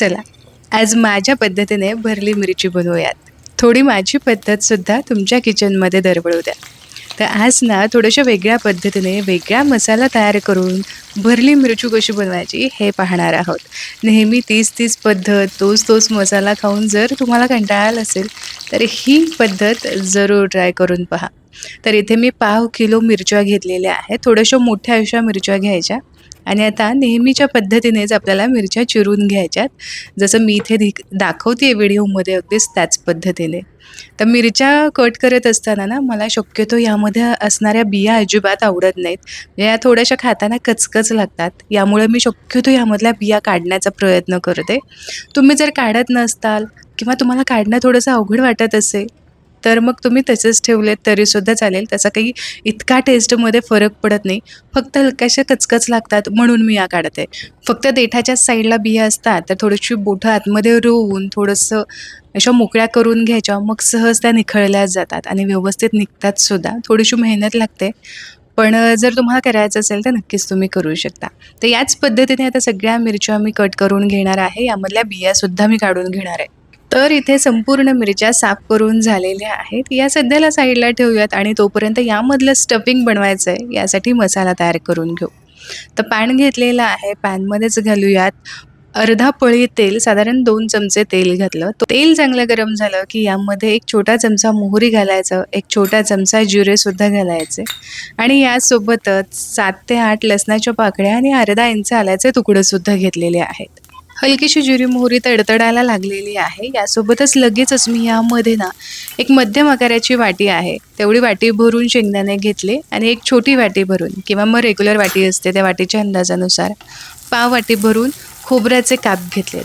चला आज माझ्या पद्धतीने भरली मिरची बनवूयात. थोडी माझी पद्धतसुद्धा तुमच्या किचनमध्ये दरवळू द्या. तर आज ना थोड्याशा वेगळ्या पद्धतीने वेगळा मसाला तयार करून भरली मिरची कशी बनवायची हे पाहणार आहोत. नेहमी तीच तीच पद्धत तोच तोच मसाला खाऊन जर तुम्हाला कंटाळा आला असेल तर ही पद्धत जरूर ट्राय करून पहा. तर इथे मी पाव किलो मिरच्या घेतलेल्या आहेत. थोड्याशा मोठ्या अशा मिरच्या घ्यायच्या. आणि आता नेहमीच्या पद्धतीनेच आपल्याला मिरच्या चिरून घ्यायच्यात जसं मी इथे दिक दाखवते व्हिडिओमध्ये अगदीच त्याच पद्धतीने. तर मिरच्या कट करत असताना ना मला शक्यतो यामध्ये असणाऱ्या बिया अजिबात आवडत नाहीत. म्हणजे या थोड्याशा खाताना कचकच लागतात. यामुळे मी शक्यतो यामधल्या बिया काढण्याचा प्रयत्न करते. तुम्ही जर काढत नसताल किंवा तुम्हाला काढणं थोडंसं अवघड वाटत असेल तर मग तुम्ही तसेच ठेवलेत तरीसुद्धा चालेल. त्याचा काही इतका टेस्टमध्ये फरक पडत नाही. फक्त हलक्याशा कचकच लागतात म्हणून मी या काढते. फक्त देठाच्याच साईडला बिया असतात तर थोडीशी बोटं आतमध्ये रोवून थोडंसं अशा मोकळ्या करून घ्यायच्या. मग सहज त्या निखळल्या जातात आणि व्यवस्थित निघतात सुद्धा. थोडीशी मेहनत लागते. पण जर तुम्हाला करायचं असेल तर नक्कीच तुम्ही करू शकता. तर याच पद्धतीने आता सगळ्या मिरच्या मी कट करून घेणार आहे. यामधल्या बियासुद्धा मी काढून घेणार आहे. तर इथे संपूर्ण मिरच्या साफ करून झालेल्या आहेत. या सध्याला साईडला ठेवूयात आणि तोपर्यंत यामधलं स्टफिंग बनवायचं आहे यासाठी मसाला तयार करून घेऊ. तर पॅन घेतलेला आहे. पॅनमध्येच घालूयात. अर्धा पळी तेल साधारण दोन चमचे तेल घातलं. तो तेल चांगलं गरम झालं की यामध्ये एक छोटा चमचा मोहरी घालायचं एक छोटा चमचा जिरेसुद्धा घालायचे. आणि यासोबतच सात ते आठ लसणाच्या पाकळ्या आणि अर्धा इंच आल्याचे तुकडंसुद्धा घेतलेले आहेत. हलकीशी जिरी मोहरी तडतडायला लागलेली आहे. यासोबतच लगेचच मी यामध्ये ना एक मध्यम आकाराची वाटी आहे. तेवढी वाटी भरून शेंगदाणे घेतले आणि एक छोटी वाटी भरून किंवा मग रेग्युलर वाटी असते त्या वाटीच्या अंदाजानुसार पाव वाटी भरून खोबऱ्याचे काप घेतलेत.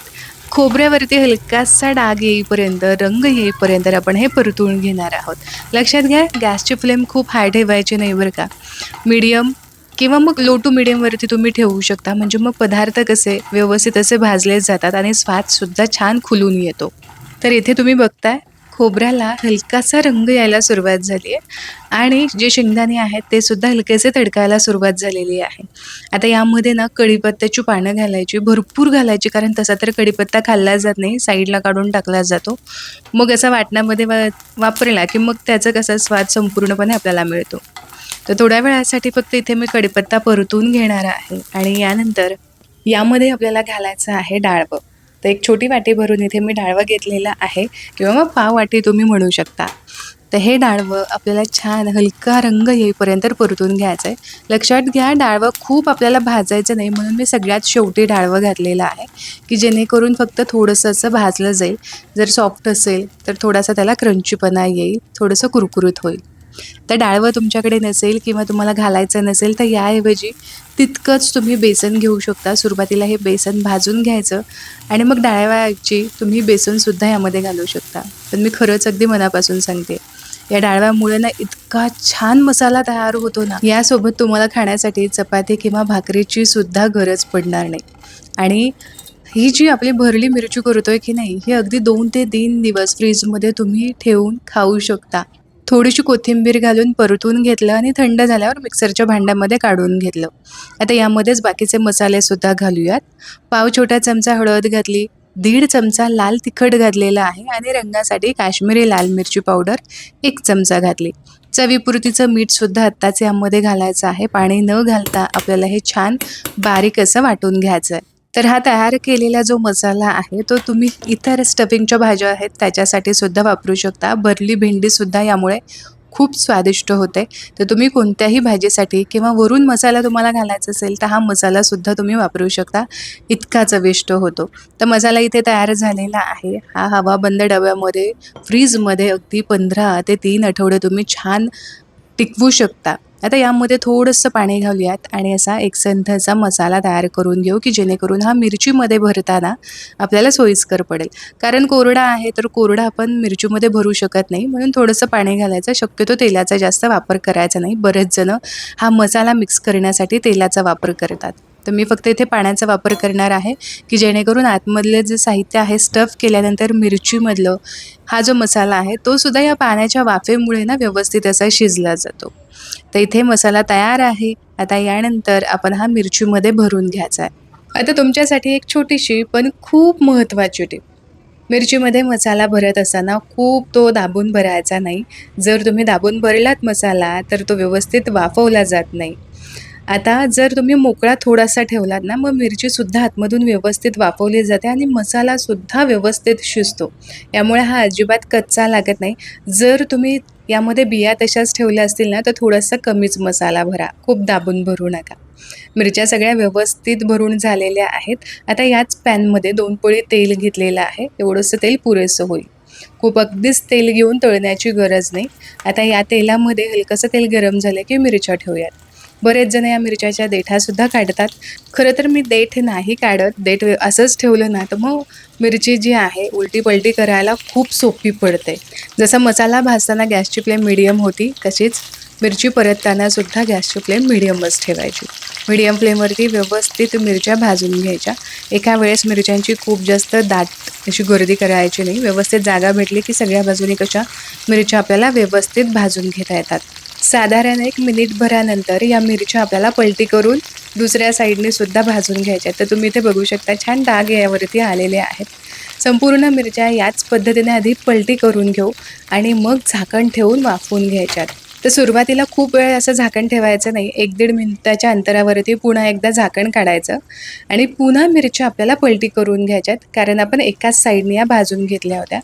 खोबऱ्यावरती हलकासा डाग येईपर्यंत रंग येईपर्यंत आपण हे परतून घेणार आहोत. लक्षात घ्या गॅसची फ्लेम खूप हाय ठेवायची नाही बरं का. मीडियम किंवा मग लो टू मिडियमवरती तुम्ही ठेवू शकता. म्हणजे मग पदार्थ कसे व्यवस्थित असे भाजले जातात आणि स्वादसुद्धा छान खुलून येतो. तर इथे तुम्ही बघताय खोबऱ्याला हलकासा रंग यायला सुरुवात झाली आहे. आणि जे शेंगदाणे आहेत ते सुद्धा हलकेसे तडकायला सुरुवात झालेली आहे. आता यामध्ये ना कढीपत्त्याची पानं घालायची भरपूर घालायची कारण तसा तर कढीपत्ता खाल्ला जात नाही साईडला काढून टाकला जातो. मग असा वाटणामध्ये वा वापरला की मग त्याचा कसा स्वाद संपूर्णपणे आपल्याला मिळतो. तर थोड्या वेळासाठी फक्त इथे मी कडीपत्ता परतून घेणार आहे. आणि यानंतर यामध्ये आपल्याला घालायचं आहे डाळवं. तर एक छोटी वाटी भरून इथे मी डाळवं घेतलेलं आहे किंवा मग पाव वाटी तुम्ही म्हणू शकता. तर हे डाळवं आपल्याला छान हलका रंग येईपर्यंत परतून घ्यायचं आहे लक्षात घ्या डाळवं खूप आपल्याला भाजायचं नाही म्हणून मी सगळ्यात शेवटी डाळवं घातलेलं आहे की जेणेकरून फक्त थोडंसं असं भाजलं जाईल. जर सॉफ्ट असेल तर थोडासा त्याला क्रंचीपणा येईल थोडंसं कुरकुरीत होईल. तर डाळवं तुमच्याकडे नसेल किंवा तुम्हाला घालायचं नसेल तर याऐवजी तितकंच तुम्ही बेसन घेऊ शकता. सुरुवातीला हे बेसन भाजून घ्यायचं आणि मग डाळव्याऐवजी तुम्ही बेसनसुद्धा यामध्ये घालू शकता. पण मी खरंच अगदी मनापासून सांगते या डाळव्यामुळे ना इतका छान मसाला तयार होतो ना यासोबत तुम्हाला खाण्यासाठी चपाती किंवा भाकरीची सुद्धा गरज पडणार नाही. आणि ही जी आपली भरली मिरची करतोय की नाही ही अगदी दोन ते तीन दिवस फ्रीजमध्ये तुम्ही ठेवून खाऊ शकता. थोडीशी कोथिंबीर घालून परतून घेतलं आणि थंड झाल्यावर मिक्सरच्या भांड्यामध्ये काढून घेतलं. आता यामध्येच बाकीचे मसालेसुद्धा घालूयात. पाव छोटा चमचा हळद घातली दीड चमचा लाल तिखट घातलेला आहे आणि रंगासाठी काश्मीरी लाल मिरची पावडर एक चमचा घातली. चवीपुरतीचं मीठसुद्धा आत्ताच यामध्ये घालायचं आहे. पाणी न घालता आपल्याला हे छान बारीक असं वाटून घ्यायचं आहे तर हा तयार केलेला जो मसाला आहे तो तुम्ही इतर स्टफिंगच्या भाज्या आहेत त्याच्यासाठी सुद्धा वापरू शकता. भरली भेंडीसुद्धा यामुळे खूप स्वादिष्ट होते. तर तुम्ही कोणत्याही भाजीसाठी किंवा वरून मसाला तुम्हाला घालायचा असेल तर हा मसालासुद्धा तुम्ही वापरू शकता. इतका चविष्ट होतो. तर मसाला इथे तयार झालेला आहे. हा हवा बंद डब्यामध्ये फ्रीजमध्ये अगदी पंधरा ते तीन आठवडे तुम्ही छान टिकवू शकता. आता यामध्ये थोडंसं पाणी घालूयात आणि असा एक असा मसाला तयार करून घेऊ की जेणेकरून हा मिरचीमध्ये भरताना आपल्याला सोयीस्कर पडेल. कारण कोरडा आहे तर कोरडा आपण मिरचीमध्ये भरू शकत नाही. म्हणून थोडंसं पाणी घालायचं. शक्यतो तेलाचा जास्त वापर करायचा नाही. बरेच जण हा मसाला मिक्स करण्यासाठी तेलाचा वापर करतात. तर मी फक्त इथे पाण्याचा वापर करणार आहे की जेणेकरून आतमधले जे साहित्य आहे स्टफ केल्यानंतर मिरचीमधलं हा जो मसाला आहे तो सुद्धा या पाण्याच्या वाफेमुळे ना व्यवस्थित असा शिजला जातो. तर इथे मसाला तयार आहे. आता यानंतर आपण हा मिरचीमध्ये भरून घ्यायचा आहे. आता तुमच्यासाठी एक छोटीशी पण खूप महत्त्वाची टीप मिरचीमध्ये मसाला भरत असताना खूप तो दाबून भरायचा नाही. जर तुम्ही दाबून भरलात मसाला तर तो व्यवस्थित वाफवला जात नाही. आता जर तुम्ही मोकळा थोडासा ठेवलात ना मग मिरचीसुद्धा आतमधून व्यवस्थित वाफवली जाते आणि मसालासुद्धा व्यवस्थित शिजतो. यामुळे हा अजिबात कच्चा लागत नाही. जर तुम्ही यामध्ये बिया तशाच ठेवल्या असतील ना तर थोडासा कमीच मसाला भरा. खूप दाबून भरू नका. मिरच्या सगळ्या व्यवस्थित भरून झालेल्या आहेत. आता याच पॅनमध्ये दोन पोळी तेल घेतलेलं आहे. एवढंसं तेल पुरेसं होईल. खूप अगदीच तेल घेऊन तळण्याची गरज नाही. आता या तेलामध्ये हलकंसं तेल गरम झालं की मिरच्या ठेवूयात. बरेच जण या मिरच्याच्या देठासुद्धा काढतात. खरं तर मी देठ नाही काढत. देठ असंच ठेवलं ना तर मग मिरची जी आहे उलटी पलटी करायला खूप सोपी पडते. जसं मसाला भाजताना गॅसची फ्लेम मिडियम होती तशीच मिरची परततानासुद्धा गॅसची फ्लेम मिडियमच ठेवायची. मिडियम फ्लेमवरती व्यवस्थित मिरच्या भाजून घ्यायच्या. एका वेळेस मिरच्यांची खूप जास्त दाट अशी गर्दी करायची नाही. व्यवस्थित जागा भेटली की सगळ्या बाजूने कशा मिरच्या आपल्याला व्यवस्थित भाजून घेता येतात. साधारण एक मिनिटभरानंतर या मिरच्या आपल्याला पलटी करून दुसऱ्या साईडने सुद्धा भाजून घ्यायच्या तर तुम्ही इथे बघू शकता छान डाग यावरती आलेले आहेत. संपूर्ण मिरच्या याच पद्धतीने आधी पलटी करून घेऊ आणि मग झाकण ठेवून वाफवून घ्यायच्यात तर सुरुवातीला खूप वेळ असं झाकण ठेवायचं नाही. एक दीड मिनिटाच्या अंतरावरती पुन्हा एकदा झाकण काढायचं आणि पुन्हा मिरच्या आपल्याला पलटी करून घ्यायच्यात कारण आपण एकाच साईडने या भाजून घेतल्या होत्या.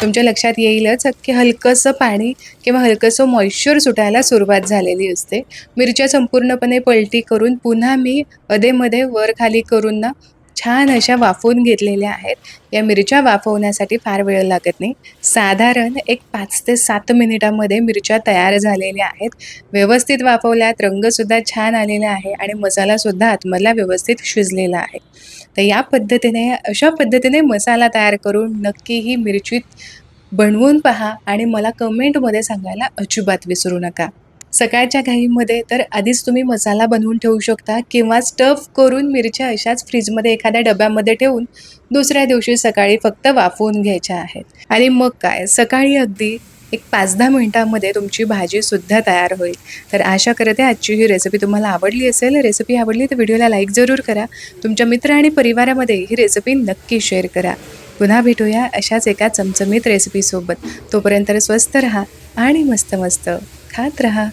तुमच्या लक्षात येईलच की हलकंसं पाणी किंवा हलकंसं मॉइश्चर सुटायला सुरुवात झालेली असते. मिरच्या संपूर्णपणे पलटी करून पुन्हा मी अधेमध्ये वर खाली करून ना छान अशा वाफवून घेतलेल्या आहेत. या मिरच्या वाफवण्यासाठी फार वेळ लागत नाही. साधारण एक पाच ते सात मिनिटामध्ये मिरच्या तयार झालेल्या आहेत. व्यवस्थित वाफवल्यात रंगसुद्धा छान आलेला आहे आणि मसालासुद्धा आतमधला व्यवस्थित शिजलेला आहे. तर या पद्धतीने अशा पद्धतीने मसाला तयार करून नक्की ही मिरची बनवून पहा आणि मला कमेंटमध्ये सांगायला अजिबात विसरू नका. सकाळच्या घाईमध्ये तर आधीच तुम्ही मसाला बनवून ठेवू शकता किंवा स्टफ करून मिरच्या अशाच फ्रीजमध्ये एखाद्या डब्यामध्ये ठेवून दुसऱ्या दिवशी सकाळी फक्त वाफवून घ्यायच्या आहेत. आणि मग काय? सकाळी अगदी एक पाच दहा मिनटामध्ये तुमची भाजीसुद्धा तयार होईल. तर आशा करते आजची ही रेसिपी तुम्हाला आवडली असेल. रेसिपी आवडली तर व्हिडिओला लाईक जरूर करा. तुमच्या मित्र आणि परिवारामध्ये ही रेसिपी नक्की शेअर करा. पुन्हा भेटूया अशाच एका चमचमीत रेसिपीसोबत तोपर्यंत स्वस्त रहा आणि मस्त मस्त खात रहा.